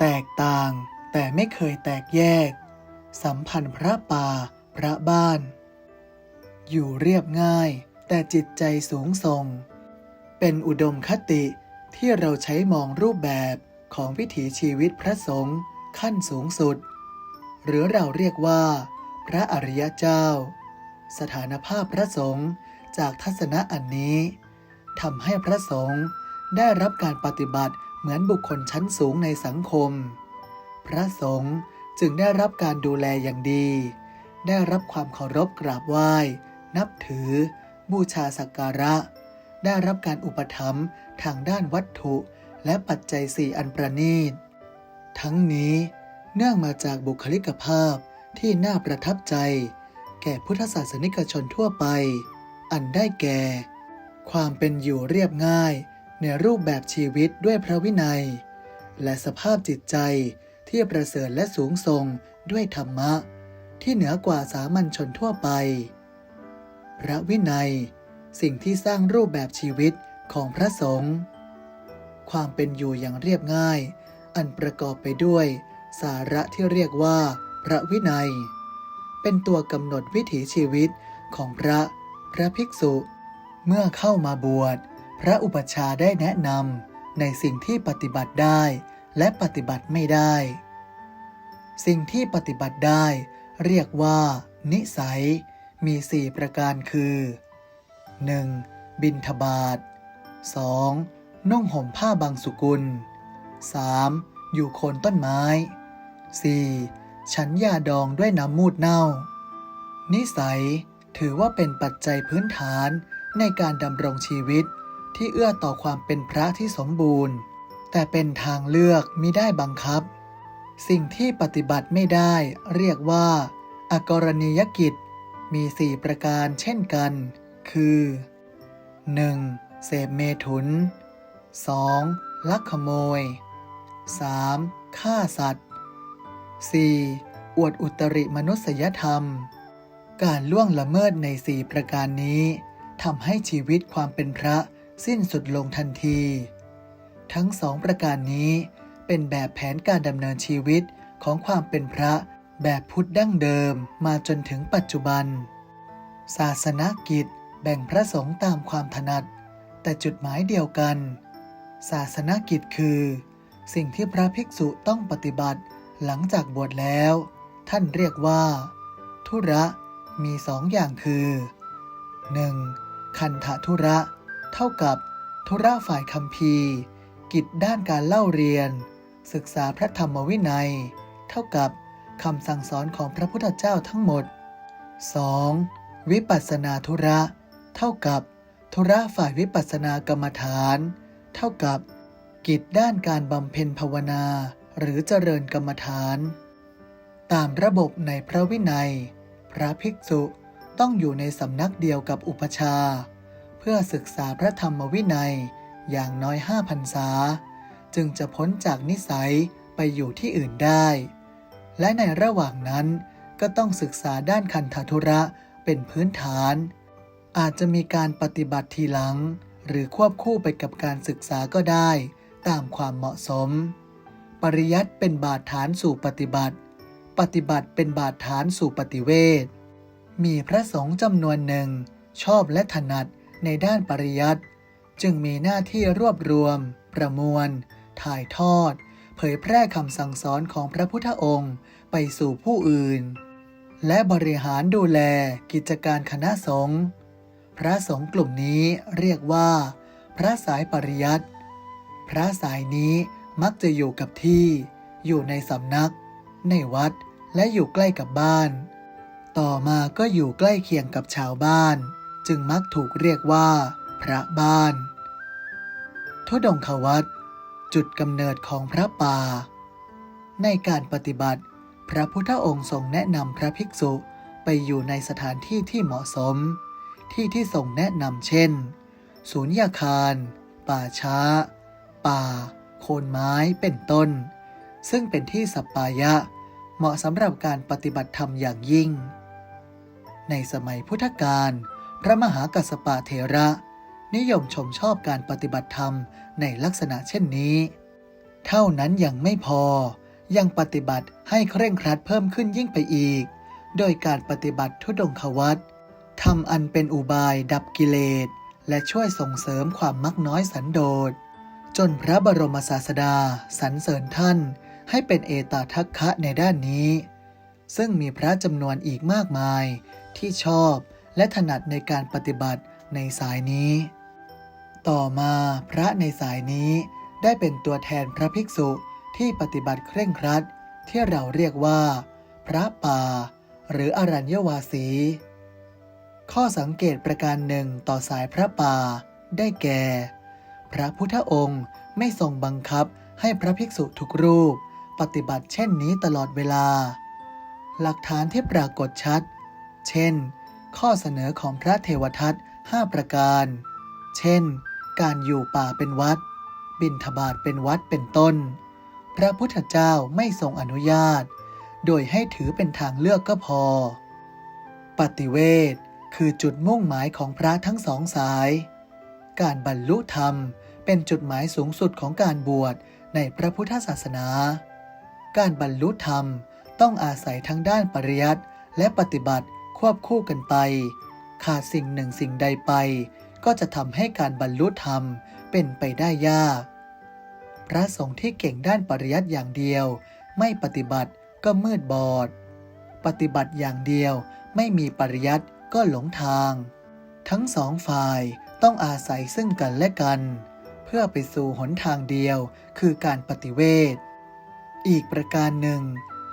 แตกต่างแต่ไม่เคยแตกแยก สัมพันธ์พระป่าพระบ้าน อยู่เรียบง่าย แต่จิตใจสูงส่ง เป็นอุดมคติที่เราใช้มองรูปแบบของวิถีชีวิตพระสงฆ์ขั้นสูงสุด หรือเราเรียกว่า พระอริยเจ้า สถานภาพพระสงฆ์จากทัศนะอันนี้ทำให้พระสงฆ์ได้รับการปฏิบัติ เหมือนบุคคลชั้นสูงในสังคม พระสงฆ์จึงได้รับการดูแลอย่างดี ได้รับความเคารพกราบไหว้ นับถือ บูชาสักการะ ได้รับการอุปถัมภ์ทางด้านวัตถุและปัจจัยสี่อันประณีต ทั้งนี้เนื่องมาจากบุคลิกภาพที่น่าประทับใจ แก่พุทธศาสนิกชนทั่วไป อันได้แก่ ความเป็นอยู่เรียบง่าย ในรูปแบบชีวิตด้วยพระวินัย และสภาพจิตใจที่ประเสริฐและสูงส่งด้วยธรรมะ ที่เหนือกว่าสามัญชนทั่วไป พระวินัย สิ่งที่สร้างรูปแบบชีวิตของพระสงฆ์ความเป็นอยู่อย่างเรียบง่าย อันประกอบไปด้วยสาระที่เรียกว่า พระวินัย เป็นตัวกำหนดวิถีชีวิตของพระ พระภิกษุ เมื่อเข้ามาบวช พระอุปชาได้แนะนำในสิ่งที่ปฏิบัติได้และปฏิบัติไม่ได้ สิ่งที่ปฏิบัติได้ เรียกว่า นิสัย มีสี่ประการคือ 1. บินทบาท 2. นุ่งห่มผ้าบางสุกุล 3. อยู่โคนต้นไม้ 4. ฉันยาดองด้วยน้ำมูดเน่า นิสัยถือว่าเป็นปัจจัยพื้นฐานในการดำรงชีวิต ที่เอื้อต่อความเป็นพระที่สมบูรณ์ แต่เป็นทางเลือกมิได้บังคับ สิ่งที่ปฏิบัติไม่ได้เรียกว่า อกรณียกิจ มีสี่ประการเช่นกัน คือ 1. เสพเมถุน 2. ลักขโมย 3. ฆ่าสัตว์ 4. อวดอุตริมนุษยธรรม การล่วงละเมิดในสี่ประการนี้ทำให้ชีวิตความเป็นพระ สิ้นสุดลงทันที ทั้งสองประการนี้เป็นแบบแผนการดำเนินชีวิตของความเป็นพระแบบพุทธดั้งเดิมมาจนถึงปัจจุบัน ศาสนกิจแบ่งพระสงฆ์ตามความถนัด แต่จุดหมายเดียวกัน ศาสนกิจคือ สิ่งที่พระภิกษุต้องปฏิบัติหลังจากบวชแล้ว ท่านเรียกว่า ธุระมีสองอย่างคือ 1. คันธธุระ เท่ากับธุระฝ่ายคำพีร์กิจด้านการเล่าเรียน ศึกษาพระธรรมวินัย เท่ากับคำสั่งสอนของพระพุทธเจ้าทั้งหมด 2. วิปัสสนาธุระ เท่ากับ ธุระฝ่ายวิปัสสนากรรมฐาน เท่ากับ กิจด้านการบำเพ็ญภาวนา หรือเจริญกรรมฐาน ตามระบบในพระวินัย พระภิกษุต้องอยู่ในสำนักเดียวกับอุปชา พื่อศึกษาพระธรรมวินัยอย่างน้อยห้าพรรษา จึงจะพ้นจากนิสัยไปอยู่ที่อื่นได้ และในระหว่างนั้นก็ต้องศึกษาด้านคันธทุระเป็นพื้นฐาน อาจจะมีการปฏิบัติทีหลัง หรือควบคู่ไปกับการศึกษาก็ได้ ตามความเหมาะสม ปริยัติเป็นบาดฐานสู่ปฏิบัติ ปฏิบัติเป็นบาดฐานสู่ปฏิเวทมีพระสงฆ์จำนวนหนึ่งชอบและถนัด ในด้านปริยัติจึงมีหน้าที่รวบรวม ประมวล ถ่ายทอด เผยแพร่คำสั่งสอนของพระพุทธองค์ไปสู่ผู้อื่น และบริหารดูแลกิจการคณะสงฆ์พระสงฆ์กลุ่มนี้เรียกว่า พระสายปริยัติพระสายนี้มักจะอยู่กับที่ อยู่ในสำนัก ในวัดและอยู่ใกล้กับบ้าน ต่อมาก็อยู่ใกล้เคียงกับชาวบ้าน จึงมักถูกเรียกว่า พระบ้านทุดงควัตจุดกำเนิดของพระป่า ในการปฏิบัติ พระพุทธองค์ทรงแนะนำพระภิกษุไปอยู่ในสถานที่ที่เหมาะสม ที่ที่ทรงแนะนำเช่น ศูนยาคาร ป่าช้า ป่า โคนไม้เป็นต้น ซึ่งเป็นที่สัปปายะ เหมาะสำหรับการปฏิบัติธรรมอย่างยิ่ง ในสมัยพุทธกาล พระมหากัสปะเถระ นิยมชมชอบการปฏิบัติธรรมในลักษณะเช่นนี้ เท่านั้นยังไม่พอ ยังปฏิบัติให้เคร่งครัดเพิ่มขึ้นยิ่งไปอีก โดยการปฏิบัติทุดงควัตทำอันเป็นอุบายดับกิเลส และช่วยส่งเสริมความมักน้อยสันโดษ จนพระบรมศาสดาสรรเสริญท่านให้เป็นเอตาทัคคะในด้านนี้ ซึ่งมีพระจำนวนอีกมากมายที่ชอบ และถนัดในการปฏิบัติในสายนี้ ต่อมาพระในสายนี้ได้เป็นตัวแทนพระภิกษุที่ปฏิบัติเคร่งครัด ที่เราเรียกว่า พระป่า หรืออรัญญวาสี ข้อสังเกตประการหนึ่งต่อสายพระป่า ได้แก่ พระพุทธองค์ไม่ทรงบังคับให้พระภิกษุทุกรูป ปฏิบัติเช่นนี้ตลอดเวลา หลักฐานที่ปรากฏชัด เช่น ข้อเสนอของพระเทวทัตห้าประการ เช่น การอยู่ป่าเป็นวัด บิณฑบาตเป็นวัดเป็นต้น พระพุทธเจ้าไม่ทรงอนุญาต โดยให้ถือเป็นทางเลือกก็พอ ปฏิเวทคือจุดมุ่งหมายของพระทั้งสองสาย การบรรลุธรรมเป็นจุดหมายสูงสุดของการบวชในพระพุทธศาสนา การบรรลุธรรมต้องอาศัยทั้งด้านปริยัติและปฏิบัติ ควบคู่กันไป ขาดสิ่งหนึ่งสิ่งใดไป ก็จะทำให้การบรรลุธรรมเป็นไปได้ยาก พระสงฆ์ที่เก่งด้านปริยัติอย่างเดียว ไม่ปฏิบัติก็มืดบอด ปฏิบัติอย่างเดียวไม่มีปริยัติก็หลงทาง ทั้งสองฝ่ายต้องอาศัยซึ่งกันและกัน เพื่อไปสู่หนทางเดียวคือการปฏิเวทอีกประการหนึ่ง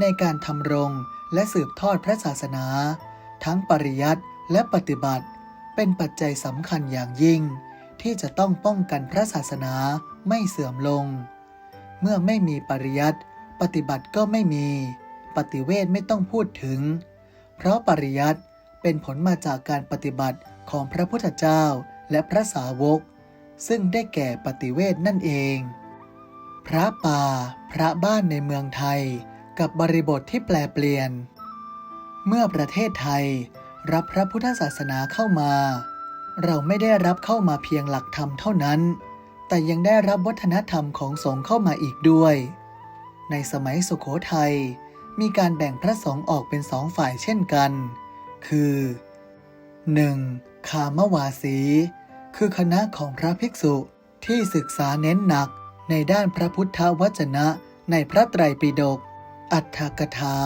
ในการทำรงและสืบทอดพระศาสนา ทั้งปริยัติและปฏิบัติ เป็นปัจจัยสำคัญอย่างยิ่ง ที่จะต้องป้องกันพระศาสนาไม่เสื่อมลง เมื่อไม่มีปริยัติปฏิบัติก็ไม่มี ปฏิเวทไม่ต้องพูดถึง เพราะปริยัติเป็นผลมาจากการปฏิบัติของพระพุทธเจ้าและพระสาวก ซึ่งได้แก่ปฏิเวทนั่นเอง พระป่า พระบ้านในเมืองไทย กับบริบทที่แปลเปลี่ยน เมื่อประเทศไทย รับพระพุทธศาสนาเข้ามา เราไม่ได้รับเข้ามาเพียงหลักธรรมเท่านั้น แต่ยังได้รับวัฒนธรรมของสงฆ์เข้ามาอีกด้วย ในสมัยสุขโขทัยมีการแบ่งพระสงฆ์ออกเป็นสองฝ่ายเช่นกัน คือ 1. คามวาสี คือคณะของพระภิกษุที่ศึกษาเน้นหนักในด้านพระพุทธวจนะในพระไตรปิฎก อัฏฐกถา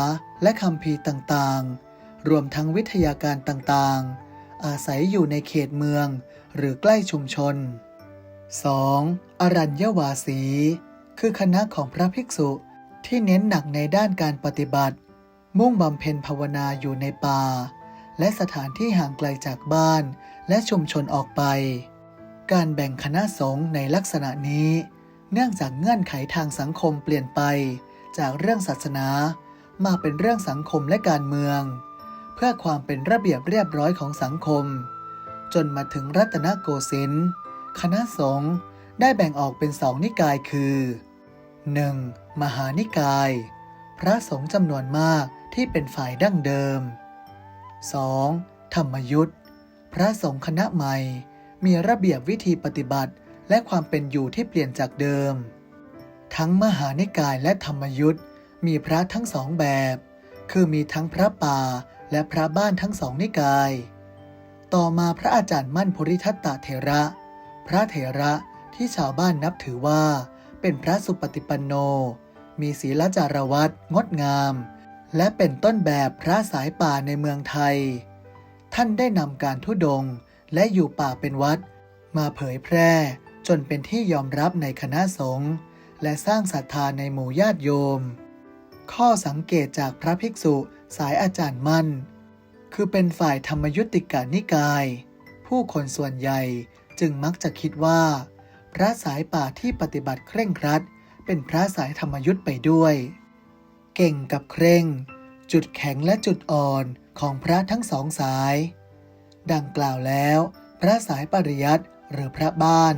และคำพีต่างๆ รวมทั้งวิทยาการต่างๆ อาศัยอยู่ในเขตเมืองหรือใกล้ชุมชน 2. อรัญญวาสี คือคณะของพระภิกษุที่เน้นหนักในด้านการปฏิบัติ มุ่งบำเพ็ญภาวนาอยู่ในป่า และสถานที่ห่างไกลจากบ้านและชุมชนออกไป การแบ่งคณะสงฆ์ในลักษณะนี้ เนื่องจากเงื่อนไขทางสังคมเปลี่ยนไป จากเรื่องศาสนา มาเป็นเรื่องสังคมและการเมือง เพื่อความเป็นระเบียบเรียบร้อยของสังคม จนมาถึงรัตนโกสินทร์คณะสงฆ์ได้แบ่งออกเป็นสองนิกายคือ 1. มหานิกาย พระสงฆ์จำนวนมากที่เป็นฝ่ายดั้งเดิม 2. ธรรมยุทธ์พระสงฆ์คณะใหม่ มีระเบียบวิธีปฏิบัติและความเป็นอยู่ที่เปลี่ยนจากเดิม ทั้งมหานิกายและธรรมยุทธ์มีพระทั้งสองแบบ คือมีทั้งพระป่าและพระบ้านทั้งสองนิกาย ต่อมาพระอาจารย์มั่นภูริทัตตเถระ พระเถระที่ชาวบ้านนับถือว่า เป็นพระสุปฏิปันโน มีศีลจารวัตงดงาม และเป็นต้นแบบพระสายป่าในเมืองไทย ท่านได้นำการทุดงและอยู่ป่าเป็นวัด มาเผยแพร่จนเป็นที่ยอมรับในคณะสงฆ์ และสร้างศรัทธาในหมู่ญาติโยม ข้อสังเกตจากพระภิกษุสายอาจารย์มั่น คือเป็นฝ่ายธรรมยุติกานิกาย ผู้คนส่วนใหญ่จึงมักจะคิดว่า พระสายป่าที่ปฏิบัติเคร่งครัด เป็นพระสายธรรมยุทธ์ไปด้วย เก่งกับเคร่ง จุดแข็งและจุดอ่อนของพระทั้งสองสาย ดังกล่าวแล้ว พระสายปริยัติหรือพระบ้าน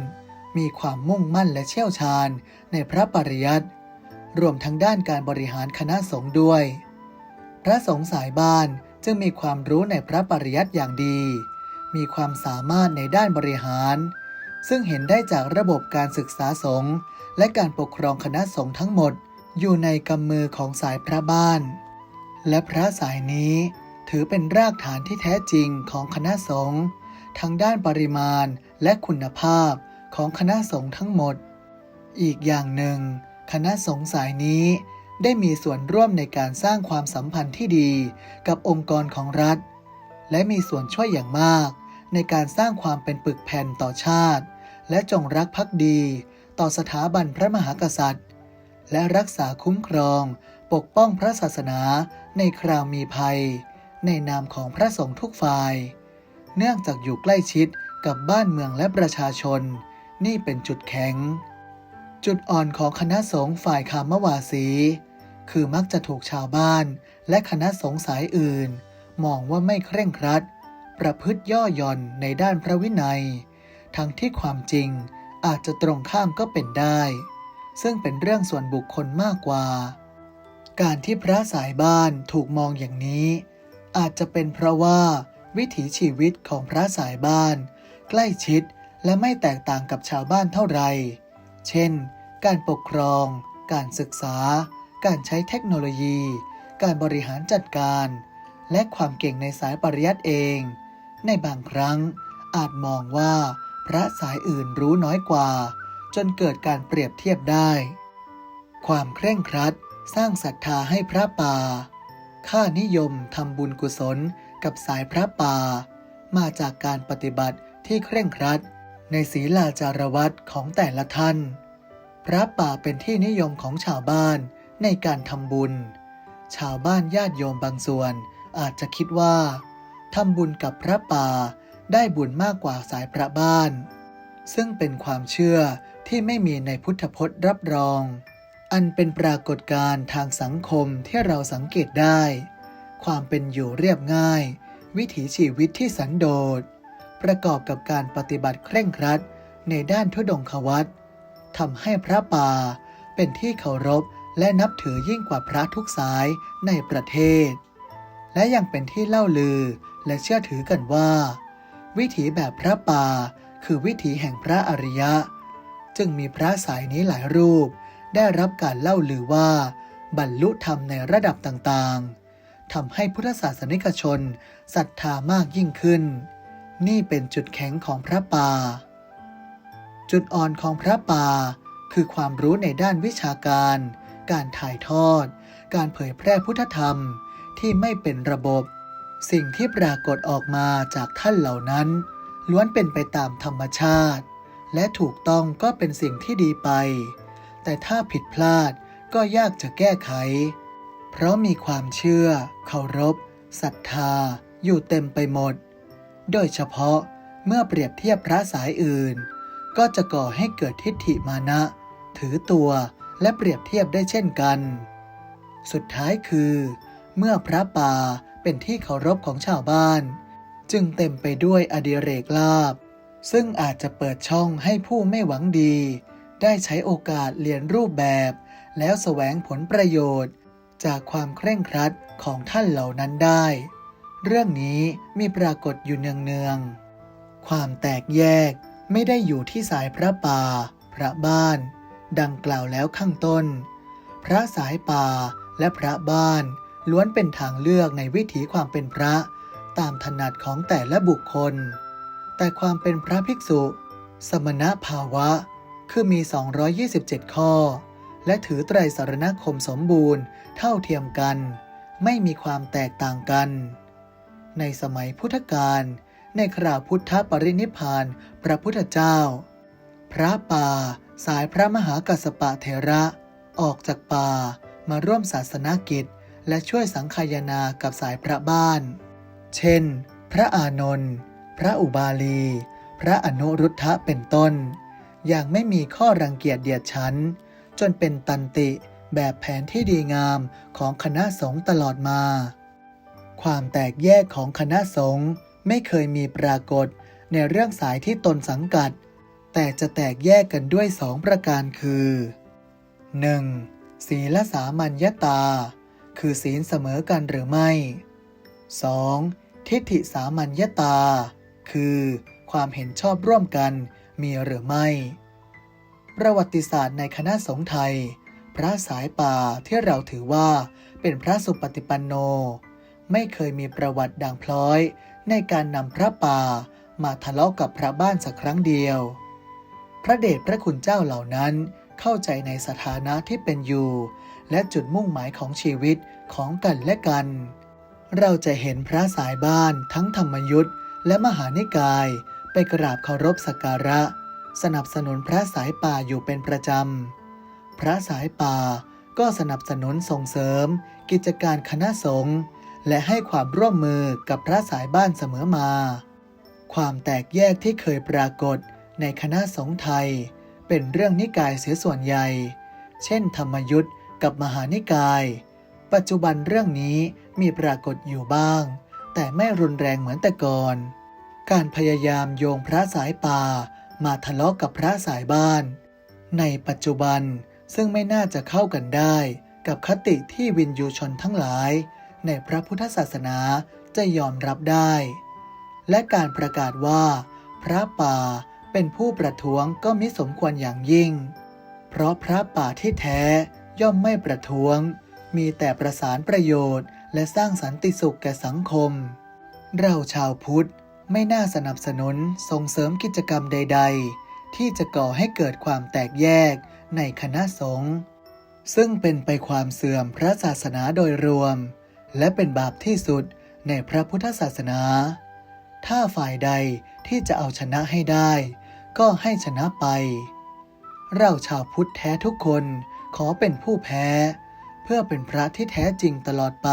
มีความมุ่งมั่นและเชี่ยวชาญในพระปริยัติรวมทั้งด้านการบริหารคณะสงฆ์ด้วย พระสงฆ์สายบ้านจึงมีความรู้ในพระปริยัติอย่างดี มีความสามารถในด้านบริหาร ซึ่งเห็นได้จากระบบการศึกษาสงฆ์และการปกครองคณะสงฆ์ทั้งหมดอยู่ในกำมือของสายพระบ้าน และพระสายนี้ถือเป็นรากฐานที่แท้จริงของคณะสงฆ์ทั้งด้านปริมาณและคุณภาพ ของคณะสงฆ์ทั้งหมด อีกอย่างหนึ่ง คณะสงฆ์สายนี้ได้มีส่วนร่วมในการสร้างความสัมพันธ์ที่ดีกับองค์กรของรัฐ และมีส่วนช่วยอย่างมาก ในการสร้างความเป็นปึกแผ่นต่อชาติ และจงรักภักดี ต่อสถาบันพระมหากษัตริย์ และรักษาคุ้มครอง ปกป้องพระศาสนาในคราวมีภัย ในนามของพระสงฆ์ทุกฝ่าย เนื่องจากอยู่ใกล้ชิดกับบ้านเมืองและประชาชน นี่เป็นจุดแข็ง จุดอ่อนของคณะสงฆ์ฝ่ายคามวาสี คือมักจะถูกชาวบ้านและคณะสงฆ์สายอื่น มองว่าไม่เคร่งครัด ประพฤติย่อหย่อนในด้านพระวินัย ทั้งที่ความจริงอาจจะตรงข้ามก็เป็นได้ ซึ่งเป็นเรื่องส่วนบุคคลมากกว่า การที่พระสายบ้านถูกมองอย่างนี้ อาจจะเป็นเพราะว่าวิถีชีวิตของพระสายบ้าน ใกล้ชิด และไม่แตกต่างกับชาวบ้านเท่าไหร่ เช่น การปกครอง การศึกษา การใช้เทคโนโลยี การบริหารจัดการ และความเก่งในสายปริยัติเอง ในบางครั้งอาจมองว่าพระสายอื่นรู้น้อยกว่า จนเกิดการเปรียบเทียบได้ ความเคร่งครัดสร้างศรัทธาให้พระป่า ค่านิยมทำบุญกุศลกับสายพระป่า มาจากการปฏิบัติที่เคร่งครัด ในศีลาจารวัตของแต่ละท่าน พระป่าเป็นที่นิยมของชาวบ้านในการทำบุญ ชาวบ้านญาติโยมบางส่วนอาจจะคิดว่าทำบุญกับพระป่าได้บุญมากกว่าสายพระบ้าน ซึ่งเป็นความเชื่อที่ไม่มีในพุทธพจน์รับรอง อันเป็นปรากฏการณ์ทางสังคมที่เราสังเกตได้ ความเป็นอยู่เรียบง่าย วิถีชีวิตที่สันโดษ ประกอบกับการปฏิบัติเคร่งครัดในด้านทุดงควัตทำให้พระป่าเป็นที่เคารพและนับถือยิ่งกว่าพระทุกสายในประเทศ และยังเป็นที่เล่าลือและเชื่อถือกันว่า วิถีแบบพระป่าคือวิถีแห่งพระอริยะ จึงมีพระสายนี้หลายรูป ได้รับการเล่าลือว่า บรรลุธรรมในระดับต่างๆทำให้พุทธศาสนิกชนศรัทธามากยิ่งขึ้น นี่เป็นจุดแข็งของพระป่า จุดอ่อนของพระป่า คือความรู้ในด้านวิชาการ การถ่ายทอด การเผยแพร่พุทธธรรมที่ไม่เป็นระบบ สิ่งที่ปรากฏออกมาจากท่านเหล่านั้น ล้วนเป็นไปตามธรรมชาติ และถูกต้องก็เป็นสิ่งที่ดีไป แต่ถ้าผิดพลาดก็ยากจะแก้ไข เพราะมีความเชื่อ เคารพศรัทธา อยู่เต็มไปหมด โดยเฉพาะเมื่อเปรียบเทียบพระสายอื่น ก็จะก่อให้เกิดทิฏฐิมานะ ถือตัวและเปรียบเทียบได้เช่นกัน สุดท้ายคือ เมื่อพระป่าเป็นที่เคารพของชาวบ้าน จึงเต็มไปด้วยอดิเรกลาบ ซึ่งอาจจะเปิดช่องให้ผู้ไม่หวังดี ได้ใช้โอกาสเรียนรูปแบบ แล้วแสวงผลประโยชน์ จากความเคร่งครัดของท่านเหล่านั้นได้ เรื่องนี้มีปรากฏอยู่เนืองๆ ความแตกแยกไม่ได้อยู่ที่สายพระป่า พระบ้าน ดังกล่าวแล้วข้างต้น พระสายป่าและพระบ้านล้วนเป็นทางเลือกในวิถีความเป็นพระตามถนัดของแต่ละบุคคล แต่ความเป็นพระภิกษุ สมณภาวะ คือมี 227 ข้อ และถือไตรสารณคมสมบูรณ์เท่าเทียมกัน ไม่มีความแตกต่างกัน ในสมัยพุทธกาลในคราวพุทธปรินิพานพระพุทธเจ้า พระป่า สายพระมหากัสสปะเถระ ออกจากป่ามาร่วมศาสนากิจ และช่วยสังคายนากับสายพระบ้าน เช่น พระอานนท์พระอุบาลี พระอนุรุทธะเป็นต้น อย่างไม่มีข้อรังเกียจเดียดฉัน จนเป็นตันติแบบแผนที่ดีงามของคณะสงฆ์ตลอดมา ความแตกแยกของคณะสงฆ์ไม่เคยมีปรากฏในเรื่องสายที่ตนสังกัด แต่จะแตกแยกกันด้วยสองประการคือ 1. ศีลสามัญญตา คือศีลเสมอกันหรือไม่ 2. ทิฏฐิสามัญญตา คือความเห็นชอบร่วมกันมีหรือไม่ ประวัติศาสตร์ในคณะสงฆ์ไทย พระสายป่าที่เราถือว่าเป็นพระสุปฏิปันโน ไม่เคยมีประวัติด่างพร้อย ในการนำพระป่ามาทะเลาะกับพระบ้านสักครั้งเดียว พระเดชพระคุณเจ้าเหล่านั้นเข้าใจในสถานะที่เป็นอยู่ และจุดมุ่งหมายของชีวิตของกันและกัน เราจะเห็นพระสายบ้านทั้งธรรมยุทธและมหานิกายไปกราบเคารพสักการะ สนับสนุนพระสายป่าอยู่เป็นประจำ พระสายป่าก็สนับสนุนส่งเสริม กิจการคณะสงฆ์ และให้ความร่วมมือกับพระสายบ้านเสมอมา ความแตกแยกที่เคยปรากฏในคณะสงฆ์ไทย เป็นเรื่องนิกายเสียส่วนใหญ่ เช่น ธรรมยุทธ์กับมหานิกาย ปัจจุบันเรื่องนี้มีปรากฏอยู่บ้าง แต่ไม่รุนแรงเหมือนแต่ก่อน การพยายามโยงพระสายป่ามาทะเลาะกับพระสายบ้าน ในปัจจุบันซึ่งไม่น่าจะเข้ากันได้ กับคติที่วินยูชนทั้งหลาย ในพระพุทธศาสนาจะยอมรับได้ และการประกาศว่า พระป่าเป็นผู้ประท้วงก็มิสมควรอย่างยิ่ง เพราะพระป่าที่แท้ย่อมไม่ประท้วง มีแต่ประสานประโยชน์ และสร้างสันติสุขแก่สังคม เราชาวพุทธไม่น่าสนับสนุนส่งเสริมกิจกรรมใด ๆ ที่จะก่อให้เกิดความแตกแยกในคณะสงฆ์ซึ่งเป็นไปความเสื่อมพระศาสนาโดยรวม และเป็นบาปที่สุดในพระพุทธศาสนา ถ้าฝ่ายใดที่จะเอาชนะให้ได้ ก็ให้ชนะไป เราชาวพุทธแท้ทุกคนขอเป็นผู้แพ้ เพื่อเป็นพระที่แท้จริงตลอดไป